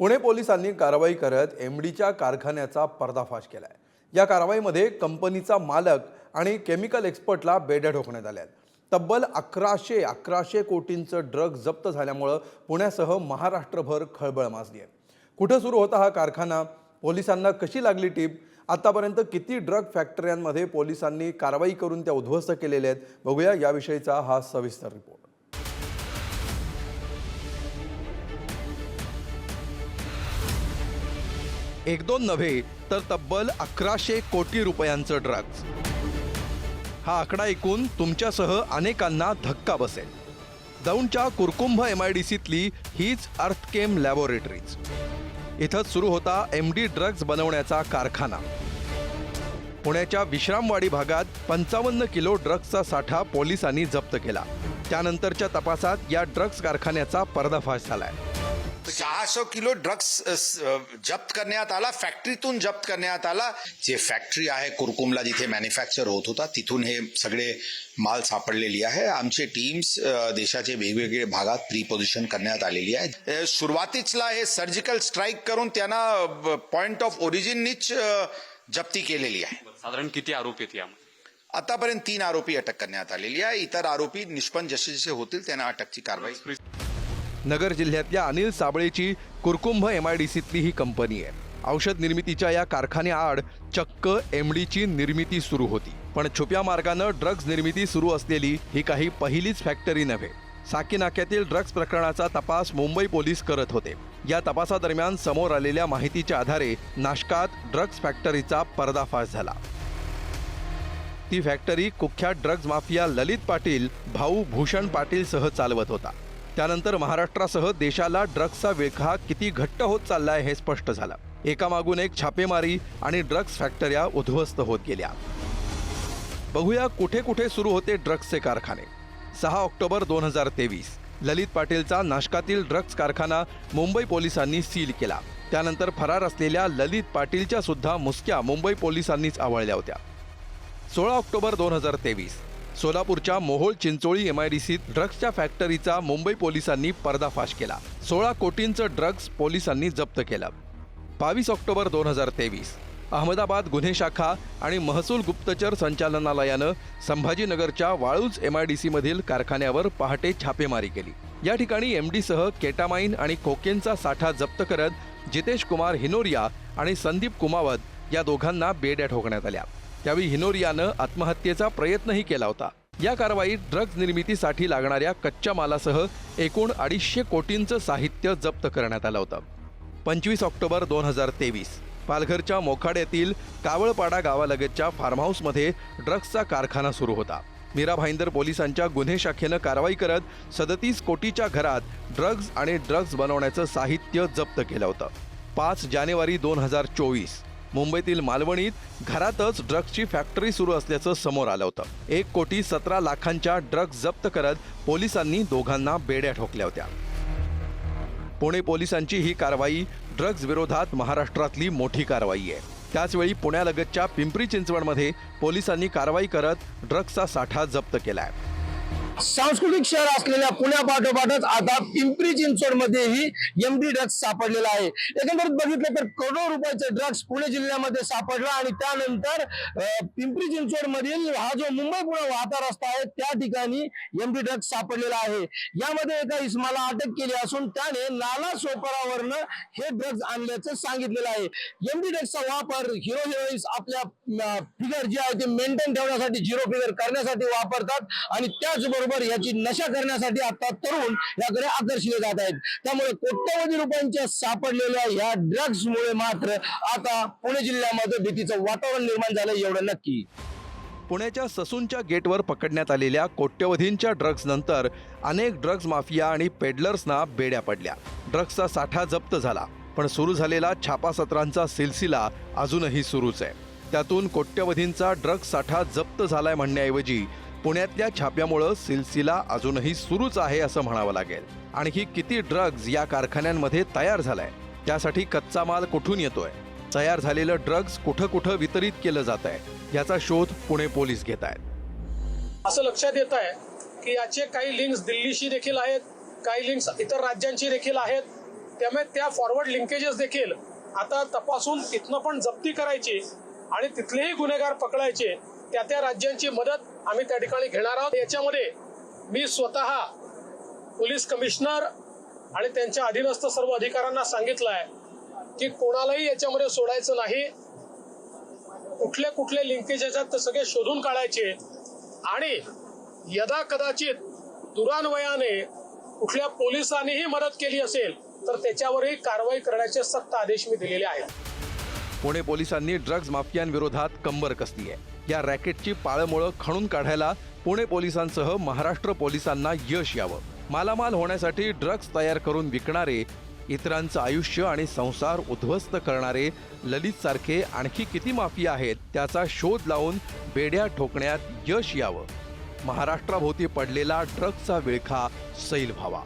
पुणे पोलिसांनी कारवाई करत एम डीच्या कारखान्याचा पर्दाफाश केला आहे या कारवाईमध्ये कंपनीचा मालक आणि केमिकल एक्सपर्टला बेड्या ठोकण्यात आल्या आहेत. तब्बल अकराशे अकराशे कोटींचं ड्रग जप्त झाल्यामुळं पुण्यासह महाराष्ट्रभर खळबळ माजली आहे. कुठं सुरू होता हा कारखाना? पोलिसांना कशी लागली टीप? आतापर्यंत किती ड्रग फॅक्टऱ्यांमध्ये पोलिसांनी कारवाई करून त्या उद्ध्वस्त केलेल्या आहेत? बघूया याविषयीचा हा सविस्तर रिपोर्ट एक दोन नव्हे तर तब्बल अकराशे कोटी रुपयांचं ड्रग्ज हा आकडा ऐकून तुमच्यासह अनेकांना धक्का बसेल. दौंडच्या कुरकुंभ एम आय डी सीतली हीच अर्थकेम लॅबोरेटरीज. इथंच सुरू होता एम डी ड्रग्ज बनवण्याचा कारखाना. पुण्याच्या विश्रामवाडी भागात पंचावन्न किलो ड्रग्जचा साठा पोलिसांनी जप्त केला. त्यानंतरच्या तपासात या ड्रग्ज कारखान्याचा पर्दाफाश झालाय. सहाशे किलो ड्रग्स जप्त करण्यात आला फॅक्टरीतून जप्त करण्यात आला. जे फॅक्टरी आहे कुरकुमला जिथे मॅन्युफॅक्चर होत होता तिथून हे सगळे माल सापडलेली आहे. आमचे टीम्स देशाचे वेगवेगळे भागात प्री पोझिशन करण्यात आलेली आहे. सुरुवातीचला हे सर्जिकल स्ट्राईक करून त्यांना पॉइंट ऑफ ओरिजिननीच जप्ती केलेली आहे. साधारण किती आरोपी आहेत यामध्ये? आतापर्यंत तीन आरोपी अटक करण्यात आलेली आहे. इतर आरोपी निष्पन्न जसे जसे होतील त्यांना अटकची कारवाई. नगर जिल्ह्यातल्या अनिल साबळेची कुरकुंभ एम आय डी सीतली ही कंपनी आहे. औषध निर्मितीच्या या कारखान्याआड चक्क एम डीची निर्मिती सुरू होती. पण छुप्या मार्गानं ड्रग्ज निर्मिती सुरू असलेली ही काही पहिलीच फॅक्टरी नव्हे. साकी नाक्यातील ड्रग्ज प्रकरणाचा तपास मुंबई पोलीस करत होते. या तपासादरम्यान समोर आलेल्या माहितीच्या आधारे नाशकात ड्रग्ज फॅक्टरीचा पर्दाफाश झाला. ती फॅक्टरी कुख्यात ड्रग्ज माफिया ललित पाटील भाऊ भूषण पाटीलसह चालवत होता. त्यानंतर महाराष्ट्रासह देशाला ड्रग्जचा विळखा किती घट्ट होत चाललाय हे स्पष्ट झालं. एकामागून एक छापेमारी आणि ड्रग्ज फॅक्टऱ्या उद्ध्वस्त होत गेल्या. बघूया कुठे कुठे सुरू होते ड्रग्जचे कारखाने. सहा ऑक्टोबर दोन हजार तेवीस ललित पाटीलचा नाशकातील ड्रग्ज कारखाना मुंबई पोलिसांनी सील केला. त्यानंतर फरार असलेल्या ललित पाटीलच्या सुद्धा मुसक्या मुंबई पोलिसांनीच आवळल्या होत्या. सोळा ऑक्टोबर दोन हजार तेवीस सोलापूरच्या Mohol Chincholi M I D सीत ड्रग्जच्या फॅक्टरीचा मुंबई पोलिसांनी पर्दाफाश केला. सोळा कोटींचं ड्रग्ज पोलिसांनी जप्त केलं. बावीस ऑक्टोबर दोन हजार तेवीस अहमदाबाद गुन्हे शाखा आणि महसूल गुप्तचर संचालनालयानं संभाजीनगरच्या वाळूज एम आय डी सीमधील कारखान्यावर पहाटे छापेमारी केली. या ठिकाणी एम डीसह केटामाइन आणि कोकेनचा साठा जप्त करत जितेश कुमार हिनोरिया आणि संदीप कुमावत या दोघांना बेड्या ठोकण्यात आल्या. त्यावेळी हिनोरियानं आत्महत्येचा प्रयत्नही केला होता. या कारवाईत ड्रग्ज निर्मितीसाठी लागणाऱ्या कच्च्या मालासह एकूण अडीचशे कोटींचं साहित्य जप्त करण्यात आलं होतं. पंचवीस ऑक्टोबर दोन हजार तेवीस पालघरच्या मोखाड्यातील कावळपाडा गावालगतच्या फार्महाऊसमध्ये ड्रग्जचा कारखाना सुरू होता. मीरा भाईंदर पोलिसांच्या गुन्हे शाखेनं कारवाई करत सदतीस कोटीच्या घरात ड्रग्ज आणि ड्रग्ज बनवण्याचं साहित्य जप्त केलं होतं. पाच जानेवारी दोन हजार चोवीस मुंबईतील मालवणीत घरातच ड्रग्सची फॅक्टरी सुरू असल्याचं समोर आलं होतं. एक कोटी सतरा लाखांच्या ड्रग्ज जप्त करत पोलिसांनी दोघांना बेड्या ठोकल्या होत्या. पुणे पोलिसांची ही कारवाई ड्रग्ज विरोधात महाराष्ट्रातली मोठी कारवाई आहे. त्याचवेळी पुण्यालगतच्या पिंपरी चिंचवडमध्ये पोलिसांनी कारवाई करत ड्रग्जचा साठा जप्त केला आहे सांस्कृतिक शहर असलेल्या पुण्यापाठोपाठच आता पिंपरी चिंचवडमध्येही एमडी ड्रग्ज सापडलेला आहे. एकंदरीत बघितलं तर करोडो रुपयाचे ड्रग्ज पुणे जिल्ह्यामध्ये सापडला आणि त्यानंतर पिंपरी चिंचवड मधील हा जो मुंबई पुणे वाहता रस्ता आहे त्या ठिकाणी एमडी ड्रग्ज सापडलेला आहे. यामध्ये एका इसमाला अटक केली असून त्याने नाला सोपारावरनं हे ड्रग्ज आणल्याचं सांगितलेलं आहे. एमडी ड्रग्जचा वापर हिरो हिरोईन्स आपल्या फिगर जे आहे ते मेंटेन ठेवण्यासाठी झिरो फिगर करण्यासाठी वापरतात आणि त्याचबरोबर याची नशा करण्यासाठी आता तरुण याकडे आकर्षले जात आहेत. त्यामुळे कोट्यवधी रुपयांच्या सापडलेल्या या ड्रग्ज मुळे मात्र आता पुणे जिल्ह्यामध्ये भीतीचं वातावरण निर्माण झालं एवढं नक्की. पुण्याच्या ससूनच्या गेटवर पकडण्यात आलेल्या कोट्यवधींच्या ड्रग्ज नंतर अनेक ड्रग्ज माफिया आणि पेडलर्सना बेड्या पडल्या. ड्रग्जचा साठा जप्त झाला पण सुरू झालेला छापासत्रांचा सिलसिला अजूनही सुरूच आहे. त्यातून कोट्यवधींचा ड्रग्ज साठा जप्त झालाय म्हणण्याऐवजी पुण्यातल्या छाप्यामुळं सिलसिला अजूनही सुरूच आहे असं म्हणावं लागेल. आणखी किती ड्रग्ज या कारखान्यांमध्ये तयार झालाय? त्यासाठी कच्चा माल कुठून येतोय? तयार झालेलं ड्रग्ज कुठं कुठं वितरित केलं जात आहे याचा शोध पुणे पोलीस घेत आहेत. असं लक्षात येत आहे की याचे काही लिंक्स दिल्लीशी देखील आहेत काही लिंक्स इतर राज्यांशी देखील आहेत. त्यामुळे त्या फॉरवर्ड लिंकेजेस देखील आता तपासून तिथनं पण जप्ती करायची आणि तिथलेही गुन्हेगार पकडायचे त्या त्या राज्यांची मदत आम्ही त्या ठिकाणी घेणार आहोत. याच्यामध्ये मी स्वतः पोलीस कमिशनर आणि त्यांच्या अधीनस्थ सर्व अधिकाऱ्यांना सांगितलं आहे की कोणालाही याच्यामध्ये सोडायचं नाही. कुठले कुठले लिंकेज याच्यात ते सगळे शोधून काढायचे. आणि यदा कदाचित दुरान्वयाने कुठल्या पोलिसांनीही मदत केली असेल तर त्याच्यावरही कारवाई करण्याचे सक्त आदेश मी दिलेले आहेत. पुणे पोलिसांनी ड्रग्ज माफियांविरोधात कंबर कसली आहे? या रॅकेटची पाळंमुळं खणून काढायला पुणे पोलिसांसह महाराष्ट्र पोलिसांना यश यावं. मालामाल होण्यासाठी ड्रग्ज तयार करून विकणारे इतरांचं आयुष्य आणि संसार उद्ध्वस्त करणारे ललितसारखे आणखी किती माफिया आहेत त्याचा शोध लावून बेड्या ठोकण्यात यश यावं. महाराष्ट्राभोवती पडलेला ड्रग्जचा विळखा सैल व्हावा